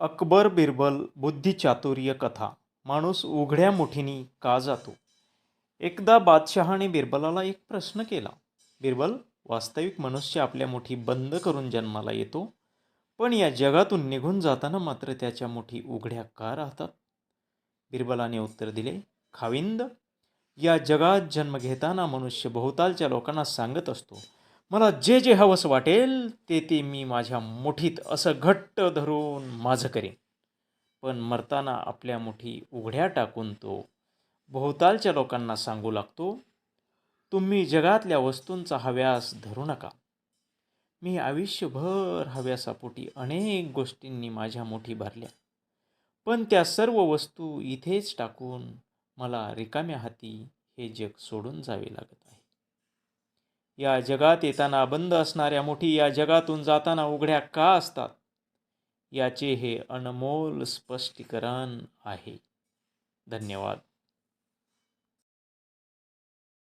अकबर बिरबल बुद्धिचातुर्य कथा. माणूस उघड्या मुठीने का जातो? एकदा बादशहाने बिरबलाला एक प्रश्न केला. बिरबल वास्तविक मनुष्य आपल्या मुठी बंद करून जन्माला येतो पण या जगातून निघून जाताना मात्र त्याच्या मुठी उघड्या का राहतात? बिरबलाने उत्तर दिले खाविंद या जगात जन्म घेताना मनुष्य भोवतालच्या लोकांना सांगत असतो मला जे जे हवंस वाटेल ते ते मी माझ्या मुठीत असं घट्ट धरून माझं करेन. पण मरताना आपल्या मुठी उघड्या टाकून तो भोवतालच्या लोकांना सांगू लागतो तुम्ही जगातल्या वस्तूंचा हव्यास धरू नका. मी आयुष्यभर हव्यासापोटी अनेक गोष्टींनी माझ्या मुठी भरल्या. पण त्या सर्व वस्तू इथेच टाकून मला रिकाम्या हाती हे जग सोडून जावे लागत. या जगात येताना बंद असणाऱ्या मोठी या जगातून जाताना उघड्या का असतात? याचे हे अनमोल स्पष्टीकरण आहे. धन्यवाद.